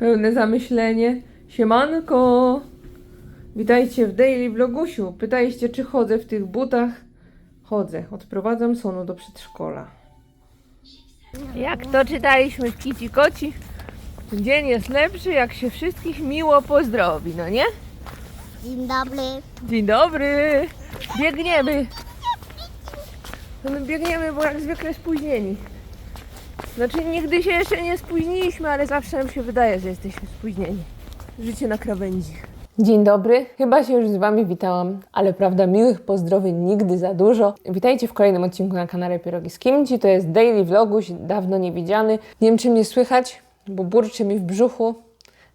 Pełne zamyślenie. Siemanko! Witajcie w Daily Vlogusiu. Pytaliście, czy chodzę w tych butach? Chodzę. Odprowadzam Sonu do przedszkola. Jak to czytaliśmy w Kici Koci? Dzień jest lepszy, jak się wszystkich miło pozdrowi, no nie? Dzień dobry. Dzień dobry! Biegniemy! No my biegniemy, bo jak zwykle spóźnieni. Znaczy nigdy się jeszcze nie spóźniliśmy, ale zawsze nam się wydaje, że jesteśmy spóźnieni. Życie na krawędzi. Dzień dobry, chyba się już z Wami witałam, ale prawda, miłych pozdrowień nigdy za dużo. Witajcie w kolejnym odcinku na kanale Pierogi z Kimci. To jest Daily Vloguś, dawno niewidziany. Nie wiem, czy mnie słychać, bo burczy mi w brzuchu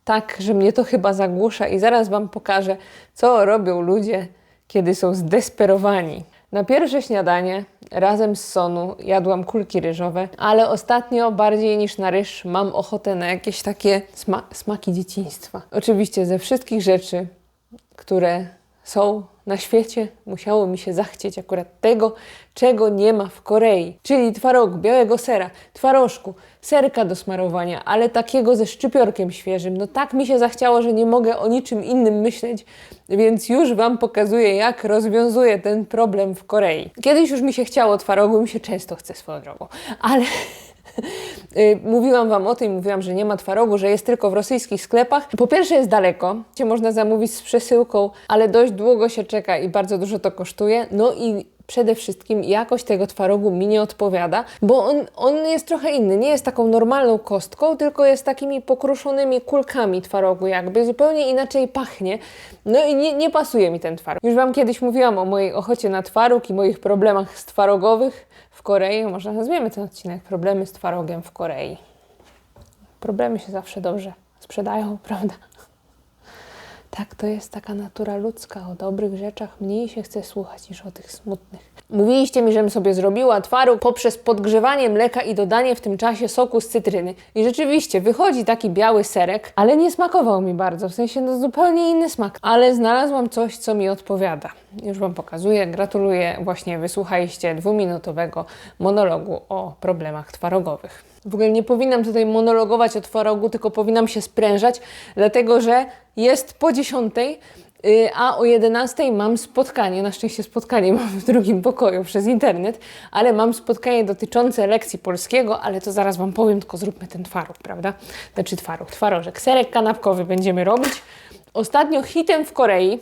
tak, że mnie to chyba zagłusza i zaraz Wam pokażę, co robią ludzie, kiedy są zdesperowani. Na pierwsze śniadanie razem z Sonu jadłam kulki ryżowe, ale ostatnio bardziej niż na ryż mam ochotę na jakieś takie sma- smaki dzieciństwa. Oczywiście ze wszystkich rzeczy, które są na świecie, musiało mi się zachcieć akurat tego, czego nie ma w Korei, czyli twarogu, białego sera, twarożku, serka do smarowania, ale takiego ze szczypiorkiem świeżym. No tak mi się zachciało, że nie mogę o niczym innym myśleć, więc już Wam pokazuję, jak rozwiązuję ten problem w Korei. Kiedyś już mi się chciało twarogu, mi się często chce swoją drogą, ale Mówiłam Wam o tym, mówiłam, że nie ma twarogu, że jest tylko w rosyjskich sklepach. Po pierwsze jest daleko, cię można zamówić z przesyłką, ale dość długo się czeka i bardzo dużo to kosztuje. No i przede wszystkim jakość tego twarogu mi nie odpowiada, bo on, on jest trochę inny. Nie jest taką normalną kostką, tylko jest takimi pokruszonymi kulkami twarogu jakby. Zupełnie inaczej pachnie. No i nie, nie pasuje mi ten twaróg. Już Wam kiedyś mówiłam o mojej ochocie na twaróg i moich problemach z twarogowych w Korei. Może nazwiemy ten odcinek Problemy z twarogiem w Korei. Problemy się zawsze dobrze sprzedają, prawda? Tak, to jest taka natura ludzka. O dobrych rzeczach mniej się chce słuchać niż o tych smutnych. Mówiliście mi, żebym sobie zrobiła twaróg poprzez podgrzewanie mleka i dodanie w tym czasie soku z cytryny. I rzeczywiście wychodzi taki biały serek, ale nie smakował mi bardzo. W sensie no zupełnie inny smak. Ale znalazłam coś, co mi odpowiada. Już Wam pokazuję. Gratuluję. Właśnie wysłuchaliście dwuminutowego monologu o problemach twarogowych. W ogóle nie powinnam tutaj monologować o twarogu, tylko powinnam się sprężać, dlatego że jest po 10, y, a o 11 mam spotkanie. Na szczęście spotkanie mam w drugim pokoju przez internet, ale mam spotkanie dotyczące lekcji polskiego, ale to zaraz Wam powiem, tylko zróbmy ten twaróg, prawda? Znaczy twaróg, twarożek. Serek kanapkowy będziemy robić. Ostatnio hitem w Korei,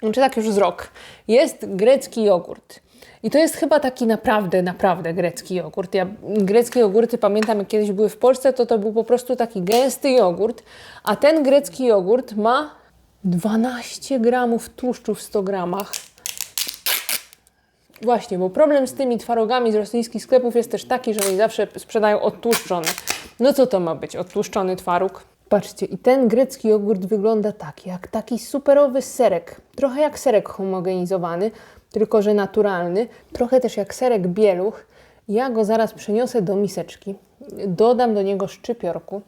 czy tak już z rok, jest grecki jogurt. I to jest chyba taki naprawdę, naprawdę grecki jogurt. Ja greckie jogurty pamiętam, jak kiedyś były w Polsce, to to był po prostu taki gęsty jogurt, a ten grecki jogurt ma 12 gramów tłuszczu w 100 gramach. Właśnie, bo problem z tymi twarogami z rosyjskich sklepów jest też taki, że oni zawsze sprzedają odtłuszczony. No co to ma być? Odtłuszczony twaróg? Patrzcie, i ten grecki jogurt wygląda tak, jak taki superowy serek. Trochę jak serek homogenizowany, tylko że naturalny. Trochę też jak serek bieluch. Ja go zaraz przeniosę do miseczki. Dodam do niego szczypiorku.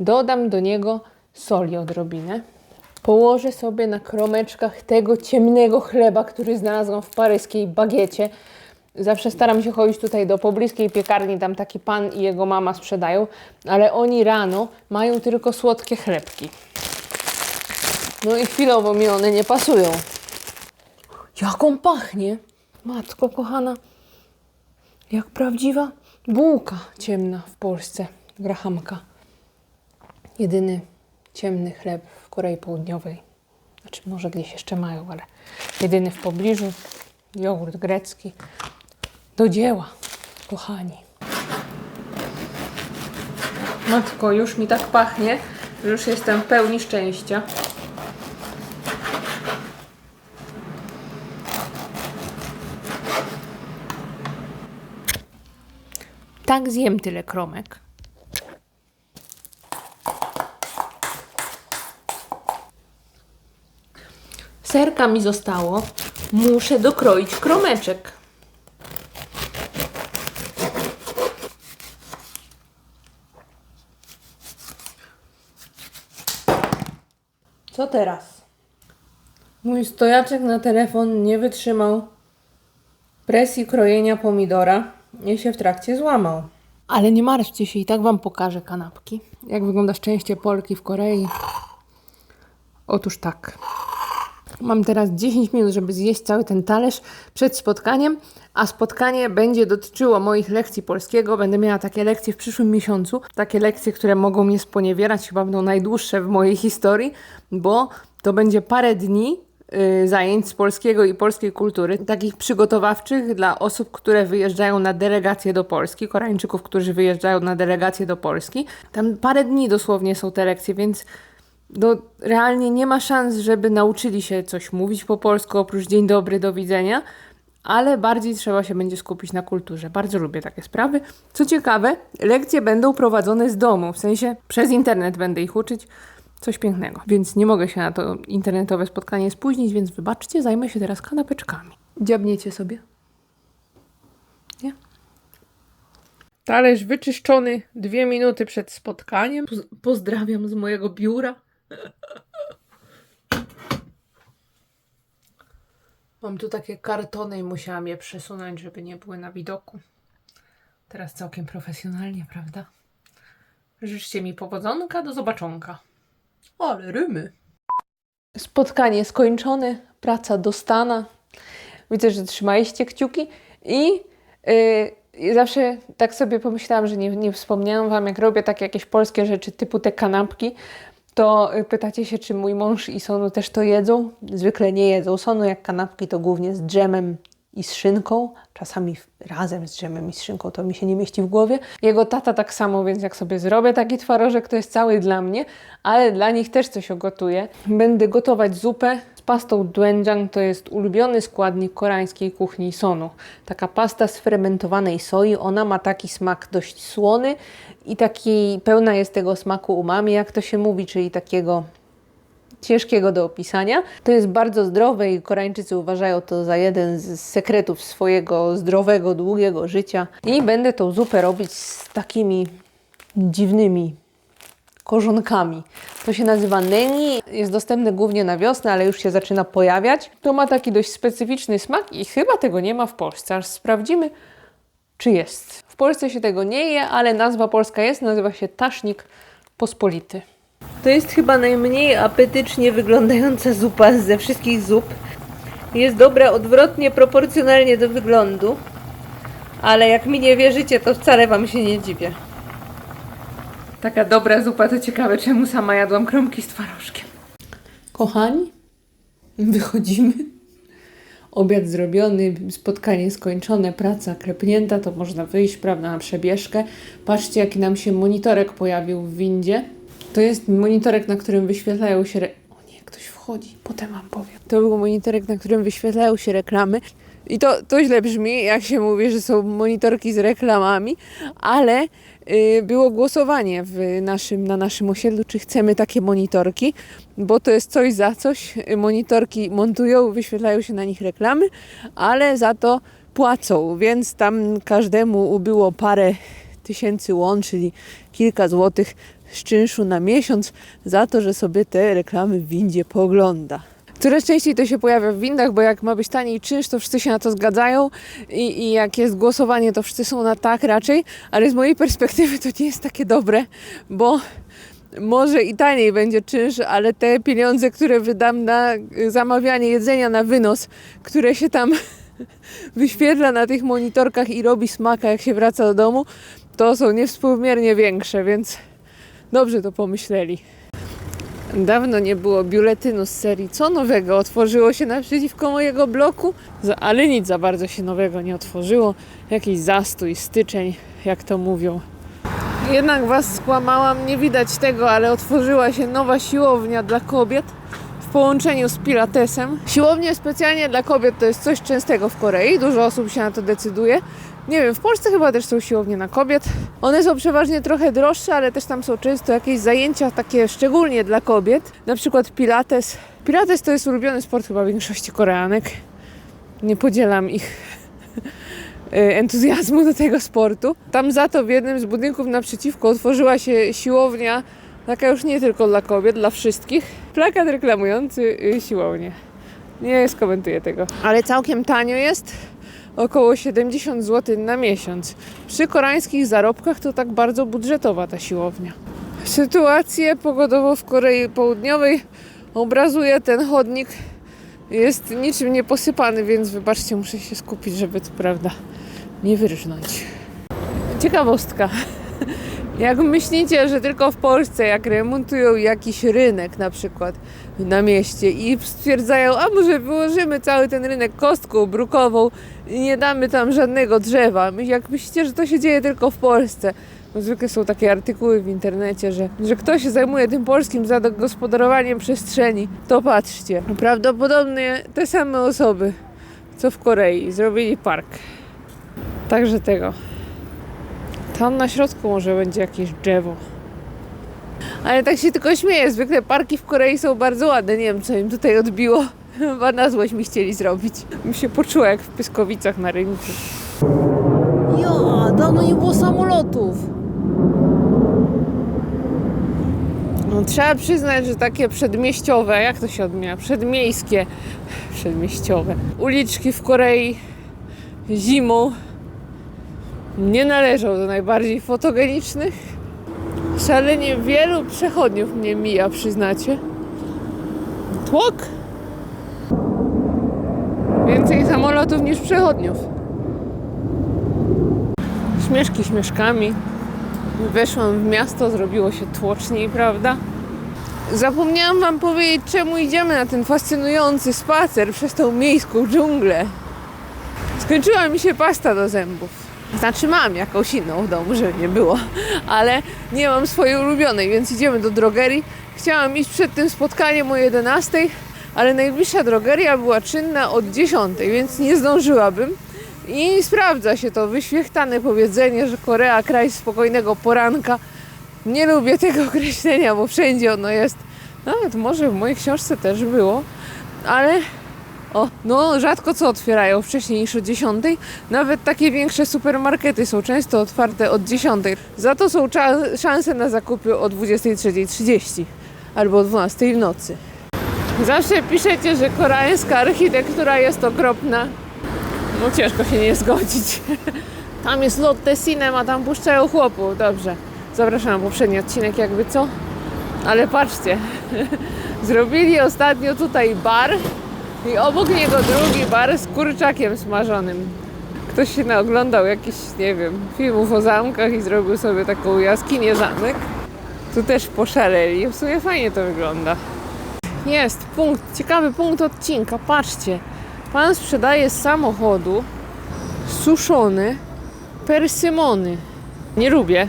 Dodam do niego soli odrobinę. Położę sobie na kromeczkach tego ciemnego chleba, który znalazłam w paryskiej bagiecie. Zawsze staram się chodzić tutaj do pobliskiej piekarni, tam taki pan i jego mama sprzedają, ale oni rano mają tylko słodkie chlebki. No i chwilowo mi one nie pasują. Jak on pachnie! Matko kochana, jak prawdziwa bułka ciemna w Polsce, grahamka. Jedyny ciemny chleb w Korei Południowej. Znaczy, może gdzieś jeszcze mają, ale jedyny w pobliżu. Jogurt grecki. Do dzieła, kochani. Matko, już mi tak pachnie, że już jestem w pełni szczęścia. Tak zjem tyle kromek. Serka mi zostało. Muszę dokroić kromeczek. Co teraz? Mój stojaczek na telefon nie wytrzymał presji krojenia pomidora i się w trakcie złamał. Ale nie martwcie się, i tak Wam pokażę kanapki. Jak wygląda szczęście Polki w Korei. Otóż tak. Mam teraz 10 minut, żeby zjeść cały ten talerz przed spotkaniem, a spotkanie będzie dotyczyło moich lekcji polskiego. Będę miała takie lekcje w przyszłym miesiącu. Takie lekcje, które mogą mnie sponiewierać, chyba będą najdłuższe w mojej historii, bo to będzie parę dni zajęć z polskiego i polskiej kultury, takich przygotowawczych dla osób, które wyjeżdżają na delegację do Polski, Koreańczyków, którzy wyjeżdżają na delegację do Polski. Tam parę dni dosłownie są te lekcje, więc no, realnie nie ma szans, żeby nauczyli się coś mówić po polsku, oprócz dzień dobry, do widzenia, ale bardziej trzeba się będzie skupić na kulturze. Bardzo lubię takie sprawy. Co ciekawe, lekcje będą prowadzone z domu, w sensie przez internet będę ich uczyć. Coś pięknego, więc nie mogę się na to internetowe spotkanie spóźnić, więc wybaczcie, zajmę się teraz kanapeczkami. Dziabniecie sobie? Nie? Talerz wyczyszczony dwie minuty przed spotkaniem. Poz- pozdrawiam z mojego biura. Mam tu takie kartony i musiałam je przesunąć, żeby nie były na widoku. Teraz całkiem profesjonalnie, prawda? Życzcie mi powodzonka, do zobaczonka. Ale rymy. Spotkanie skończone, praca dostana. Widzę, że trzymaliście kciuki i yy, zawsze tak sobie pomyślałam, że nie, nie wspomniałam Wam, jak robię takie jakieś polskie rzeczy typu te kanapki, to y, pytacie się, czy mój mąż i Sonu też to jedzą. Zwykle nie jedzą. Sonu jak kanapki to głównie z dżemem i z szynką, czasami razem z dżemem i z szynką, to mi się nie mieści w głowie. Jego tata tak samo, więc jak sobie zrobię taki twarożek, to jest cały dla mnie, ale dla nich też coś gotuję. Będę gotować zupę z pastą doenjang, to jest ulubiony składnik koreańskiej kuchni Sonu. Taka pasta z fermentowanej soi, ona ma taki smak dość słony i taki pełna jest tego smaku umami, jak to się mówi, czyli takiego ciężkiego do opisania. To jest bardzo zdrowe i Koreańczycy uważają to za jeden z sekretów swojego zdrowego, długiego życia. I będę tą zupę robić z takimi dziwnymi korzonkami. To się nazywa nengi, jest dostępne głównie na wiosnę, ale już się zaczyna pojawiać. To ma taki dość specyficzny smak i chyba tego nie ma w Polsce. Aż sprawdzimy, czy jest. W Polsce się tego nie je, ale nazwa polska jest, nazywa się tasznik pospolity. To jest chyba najmniej apetycznie wyglądająca zupa ze wszystkich zup. Jest dobra odwrotnie proporcjonalnie do wyglądu, ale jak mi nie wierzycie, to wcale Wam się nie dziwię. Taka dobra zupa, to ciekawe, czemu sama jadłam kromki z twarożkiem. Kochani, wychodzimy. Obiad zrobiony, spotkanie skończone, praca klepnięta, to można wyjść, prawda, na przebieżkę. Patrzcie, jaki nam się monitorek pojawił w windzie. To jest monitorek, na którym wyświetlają się. Re... O nie, ktoś wchodzi, potem wam powiem. To był monitorek, na którym wyświetlają się reklamy. I to, to źle brzmi, jak się mówi, że są monitorki z reklamami, ale y, było głosowanie w naszym, na naszym osiedlu, czy chcemy takie monitorki, bo to jest coś za coś. Monitorki montują, wyświetlają się na nich reklamy, ale za to płacą, więc tam każdemu ubyło parę tysięcy won, czyli kilka złotych z czynszu na miesiąc za to, że sobie te reklamy w windzie pogląda. Coraz częściej to się pojawia w windach, bo jak ma być taniej czynsz, to wszyscy się na to zgadzają i, i jak jest głosowanie, to wszyscy są na tak raczej, ale z mojej perspektywy to nie jest takie dobre, bo może i taniej będzie czynsz, ale te pieniądze, które wydam na zamawianie jedzenia na wynos, które się tam wyświetla na tych monitorkach i robi smaka, jak się wraca do domu, to są niewspółmiernie większe, więc dobrze to pomyśleli. Dawno nie było biuletynu z serii Co nowego otworzyło się naprzeciwko mojego bloku, ale nic za bardzo się nowego nie otworzyło. Jakiś zastój, styczeń, jak to mówią. Jednak Was skłamałam, nie widać tego, ale otworzyła się nowa siłownia dla kobiet w połączeniu z pilatesem. Siłownie specjalnie dla kobiet to jest coś częstego w Korei, dużo osób się na to decyduje. Nie wiem, w Polsce chyba też są siłownie na kobiet. One są przeważnie trochę droższe, ale też tam są często jakieś zajęcia takie szczególnie dla kobiet, na przykład pilates. Pilates to jest ulubiony sport chyba większości Koreanek. Nie podzielam ich e, entuzjazmu do tego sportu. Tam za to w jednym z budynków naprzeciwko otworzyła się siłownia, taka już nie tylko dla kobiet, dla wszystkich. Plakat reklamujący y, siłownię. Nie skomentuję tego. Ale całkiem tanio jest, około 70 zł na miesiąc. Przy koreańskich zarobkach to tak bardzo budżetowa ta siłownia. Sytuację pogodowo w Korei Południowej obrazuje ten chodnik. Jest niczym nie posypany, więc wybaczcie, muszę się skupić, żeby to prawda nie wyrżnąć. Ciekawostka. Jak myślicie, że tylko w Polsce, jak remontują jakiś rynek na przykład na mieście i stwierdzają, a może wyłożymy cały ten rynek kostką brukową nie damy tam żadnego drzewa. Jak myślicie, że to się dzieje tylko w Polsce? Bo zwykle są takie artykuły w internecie, że, że ktoś się zajmuje tym polskim zagospodarowaniem przestrzeni. To patrzcie, prawdopodobnie te same osoby, co w Korei, zrobili park. Także tego. Tam na środku może będzie jakieś drzewo. Ale tak się tylko śmieję. Zwykle parki w Korei są bardzo ładne. Nie wiem, co im tutaj odbiło. Chyba na złość mi chcieli zrobić. Mi się poczuła jak w Pyskowicach na rynku. Ja, dawno nie było samolotów. No, trzeba przyznać, że takie przedmieściowe, jak to się odmienia? Przedmiejskie, przedmieściowe. Uliczki w Korei zimą nie należą do najbardziej fotogenicznych. Szalenie wielu przechodniów mnie mija, przyznacie. Tłok? Więcej samolotów niż przechodniów. Śmieszki śmieszkami. Weszłam w miasto, zrobiło się tłoczniej, prawda? Zapomniałam wam powiedzieć, czemu idziemy na ten fascynujący spacer przez tą miejską dżunglę. Skończyła mi się pasta do zębów. Znaczy mam jakąś inną w domu, żeby nie było, ale nie mam swojej ulubionej, więc idziemy do drogerii. Chciałam iść przed tym spotkaniem o 11, ale najbliższa drogeria była czynna od 10, więc nie zdążyłabym. I sprawdza się to wyświechtane powiedzenie, że Korea kraj spokojnego poranka. Nie lubię tego określenia, bo wszędzie ono jest. Nawet może w mojej książce też było, ale o, no rzadko co otwierają wcześniej niż o 10. Nawet takie większe supermarkety są często otwarte od 10. Za to są szanse na zakupy o 23.30 albo o 12 w nocy. Zawsze piszecie, że koreańska architektura jest okropna. No ciężko się nie zgodzić. Tam jest Lotte Cinema, tam puszczają chłopów. Dobrze. Zapraszam na poprzedni odcinek, jakby co. Ale patrzcie, zrobili ostatnio tutaj bar i obok niego drugi bar z kurczakiem smażonym. Ktoś się naoglądał jakichś, nie wiem, filmów o zamkach i zrobił sobie taką jaskinię zamek. Tu też poszaleli. W sumie fajnie to wygląda. Jest punkt, ciekawy punkt odcinka. Patrzcie. Pan sprzedaje z samochodu suszone persymony. Nie lubię,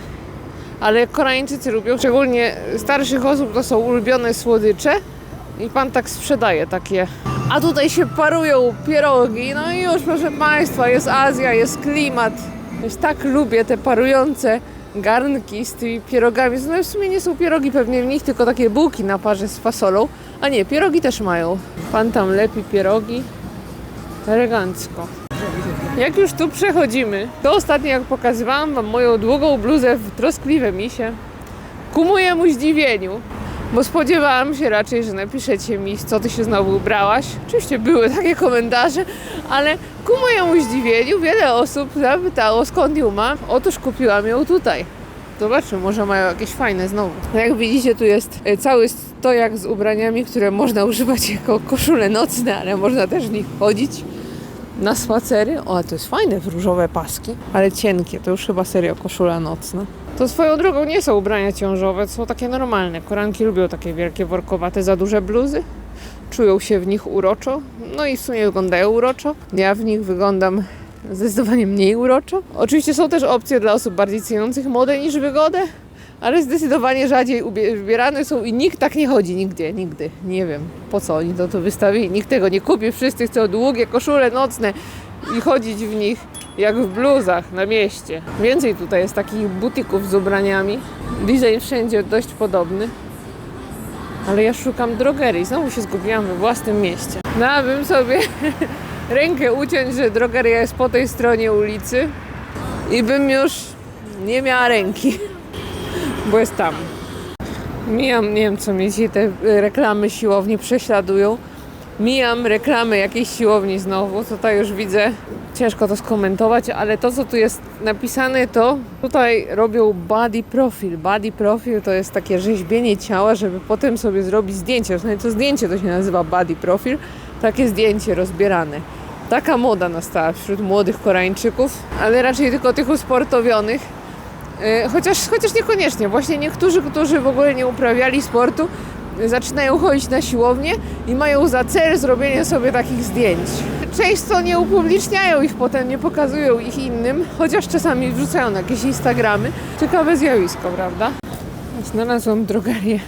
ale Koreańczycy lubią, szczególnie starszych osób, to są ulubione słodycze i pan tak sprzedaje takie. A tutaj się parują pierogi, no i już proszę Państwa, jest Azja, jest klimat. Już tak lubię te parujące garnki z tymi pierogami. No w sumie nie są pierogi pewnie w nich, tylko takie bułki na parze z fasolą. A nie, pierogi też mają. Pan tam lepi pierogi. Elegancko. Jak już tu przechodzimy, to ostatnio jak pokazywałam Wam moją długą bluzę w troskliwe misie, ku mojemu zdziwieniu, bo spodziewałam się raczej, że napiszecie mi, co Ty się znowu ubrałaś. Oczywiście były takie komentarze, ale ku mojemu zdziwieniu wiele osób zapytało, skąd ją mam. Otóż kupiłam ją tutaj. Zobaczmy, może mają jakieś fajne znowu. Jak widzicie, tu jest e, cały stojak z ubraniami, które można używać jako koszule nocne, ale można też w nich chodzić na spacery. O, to jest fajne, w różowe paski, ale cienkie. To już chyba serio koszula nocna. To swoją drogą nie są ubrania ciążowe, są takie normalne. Koranki lubią takie wielkie, workowate, za duże bluzy. Czują się w nich uroczo, no i w sumie wyglądają uroczo. Ja w nich wyglądam zdecydowanie mniej uroczo. Oczywiście są też opcje dla osób bardziej ceniących modę niż wygodę, ale zdecydowanie rzadziej ubie- wybierane są i nikt tak nie chodzi nigdzie, nigdy. Nie wiem po co oni to tu wystawili. Nikt tego nie kupi. Wszyscy chcą długie koszule nocne i chodzić w nich jak w bluzach na mieście. Więcej tutaj jest takich butików z ubraniami. Design wszędzie dość podobny. Ale ja szukam drogerii. Znowu się zgubiłam we własnym mieście. Dałabym sobie rękę uciąć, że drogeria jest po tej stronie ulicy i bym już nie miała ręki, bo jest tam. Mijam, nie wiem co mnie dzisiaj te y, reklamy siłowni prześladują. Mijam reklamy jakiejś siłowni znowu. Tutaj już widzę Ciężko to skomentować, ale to, co tu jest napisane, to tutaj robią body profil. Body profil to jest takie rzeźbienie ciała, żeby potem sobie zrobić zdjęcie. Przynajmniej to zdjęcie to się nazywa body profil. Takie zdjęcie rozbierane. Taka moda nastała wśród młodych Koreańczyków, ale raczej tylko tych usportowionych. Yy, Chociaż, chociaż niekoniecznie. Właśnie niektórzy, którzy w ogóle nie uprawiali sportu, zaczynają chodzić na siłownię i mają za cel zrobienie sobie takich zdjęć. Część co nie upubliczniają ich potem, nie pokazują ich innym, chociaż czasami wrzucają na jakieś Instagramy. Ciekawe zjawisko, prawda? Znalazłam drogerię.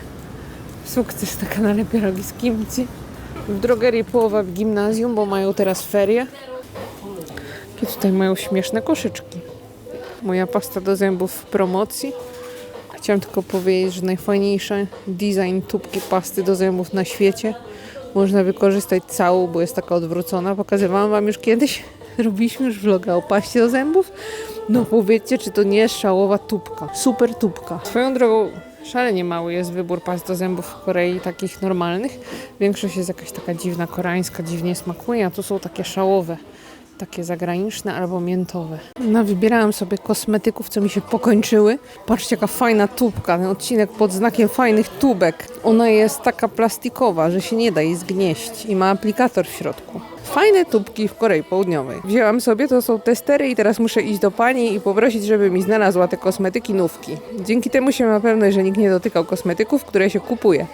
Sukces na kanale Pierogi z Kimchi. W drogerii połowa w gimnazjum, bo mają teraz ferie. I tutaj mają śmieszne koszyczki. Moja pasta do zębów w promocji. Chciałam tylko powiedzieć, że najfajniejszy design tubki pasty do zębów na świecie. Można wykorzystać całą, bo jest taka odwrócona. Pokazywałam Wam już kiedyś. Robiliśmy już vloga o paście do zębów. No powiedzcie, czy to nie jest szałowa tubka. Super tubka. Swoją drogą szalenie mały jest wybór past do zębów w Korei, takich normalnych. Większość jest jakaś taka dziwna, koreańska, dziwnie smakuje, a tu są takie szałowe takie zagraniczne albo miętowe. No, wybierałam sobie kosmetyków, co mi się pokończyły. Patrzcie, jaka fajna tubka. Ten odcinek pod znakiem fajnych tubek. Ona jest taka plastikowa, że się nie da jej zgnieść i ma aplikator w środku. Fajne tubki w Korei Południowej. Wzięłam sobie, to są testery i teraz muszę iść do pani i poprosić, żeby mi znalazła te kosmetyki nówki. Dzięki temu się ma pewność, że nikt nie dotykał kosmetyków, które się kupuje.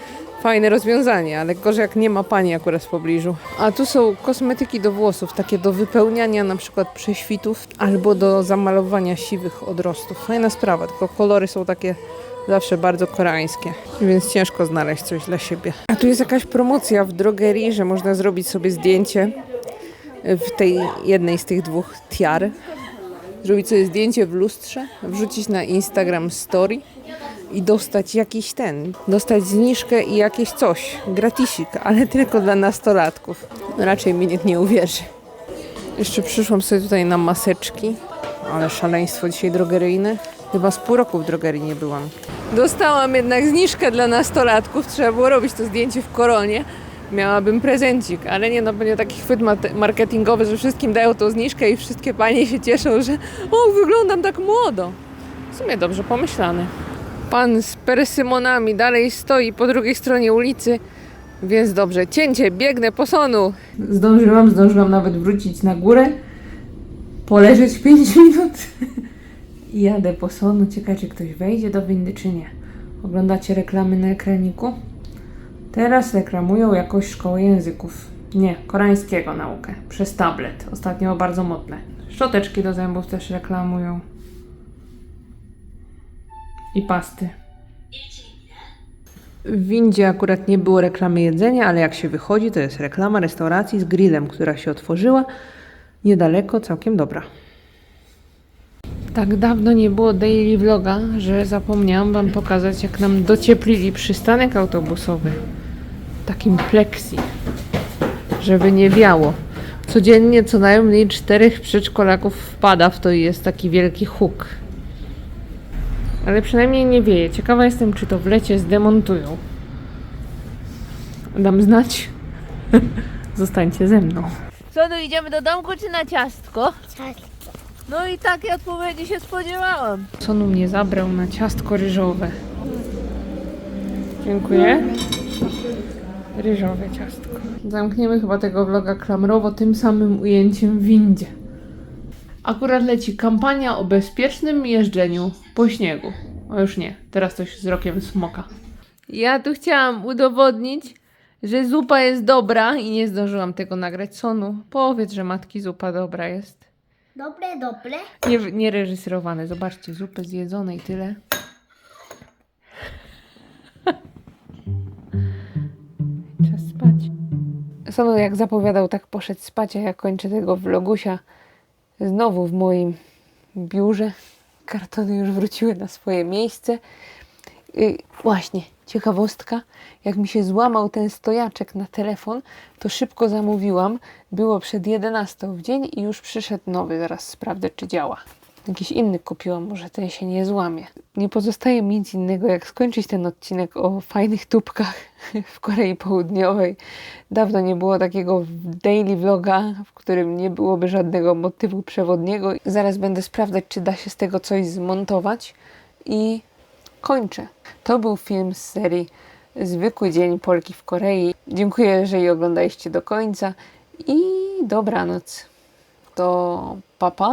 Fajne rozwiązanie, ale gorzej jak nie ma pani akurat w pobliżu. A tu są kosmetyki do włosów, takie do wypełniania na przykład prześwitów albo do zamalowania siwych odrostów. Fajna sprawa, tylko kolory są takie zawsze bardzo koreańskie, więc ciężko znaleźć coś dla siebie. A tu jest jakaś promocja w drogerii, że można zrobić sobie zdjęcie w tej jednej z tych dwóch tiar. Zrobić sobie zdjęcie w lustrze, wrzucić na Instagram story i dostać jakiś ten, dostać zniżkę i jakieś coś, gratisik, ale tylko dla nastolatków. Raczej mi nikt nie uwierzy. Jeszcze przyszłam sobie tutaj na maseczki, ale szaleństwo dzisiaj drogeryjne. Chyba z pół roku w drogerii nie byłam. Dostałam jednak zniżkę dla nastolatków, trzeba było robić to zdjęcie w koronie. Miałabym prezencik, ale nie no, będzie taki chwyt marketingowy, że wszystkim dają tą zniżkę i wszystkie panie się cieszą, że o, wyglądam tak młodo. W sumie dobrze pomyślane. Pan z persymonami dalej stoi po drugiej stronie ulicy, więc dobrze. Cięcie, biegnę po sonu. Zdążyłam, zdążyłam nawet wrócić na górę, poleżeć 5 minut i jadę po sonu. Ciekawe, czy ktoś wejdzie do windy, czy nie. Oglądacie reklamy na ekraniku? Teraz reklamują jakoś szkołę języków. Nie, koreańskiego naukę. Przez tablet. Ostatnio bardzo modne. Szczoteczki do zębów też reklamują. I pasty. W windzie akurat nie było reklamy jedzenia, ale jak się wychodzi, to jest reklama restauracji z grillem, która się otworzyła niedaleko, całkiem dobra. Tak dawno nie było daily vloga, że zapomniałam Wam pokazać, jak nam docieplili przystanek autobusowy. Takim plexi, żeby nie wiało. Codziennie co najmniej czterech przedszkolaków wpada w to i jest taki wielki huk. Ale przynajmniej nie wieje. Ciekawa jestem, czy to w lecie zdemontują. Dam znać. Zostańcie ze mną. Co, no idziemy do domku czy na ciastko? Tak. No i takiej odpowiedzi się spodziewałam. Sonu mnie zabrał na ciastko ryżowe. Dziękuję. Ryżowe ciastko. Zamkniemy chyba tego vloga klamrowo tym samym ujęciem w windzie. Akurat leci kampania o bezpiecznym jeżdżeniu po śniegu. O już nie, teraz coś z rokiem smoka. Ja tu chciałam udowodnić, że zupa jest dobra i nie zdążyłam tego nagrać. Sonu, powiedz, że matki zupa dobra jest. Dobre, dobre. Nie, nie reżyserowane. Zobaczcie, zupę zjedzone i tyle. Czas spać. Sonu jak zapowiadał, tak poszedł spać, a ja kończę tego vlogusia znowu w moim biurze. Kartony już wróciły na swoje miejsce. Y, właśnie, ciekawostka. Jak mi się złamał ten stojaczek na telefon, to szybko zamówiłam. Było przed 11 w dzień i już przyszedł nowy. Zaraz sprawdzę, czy działa. Jakiś inny kupiłam, może ten się nie złamie. Nie pozostaje mi nic innego, jak skończyć ten odcinek o fajnych tubkach w Korei Południowej. Dawno nie było takiego daily vloga, w którym nie byłoby żadnego motywu przewodniego. Zaraz będę sprawdzać, czy da się z tego coś zmontować i kończę. To był film z serii Zwykły Dzień Polki w Korei. Dziękuję, że je oglądaliście do końca i dobranoc. To pa pa!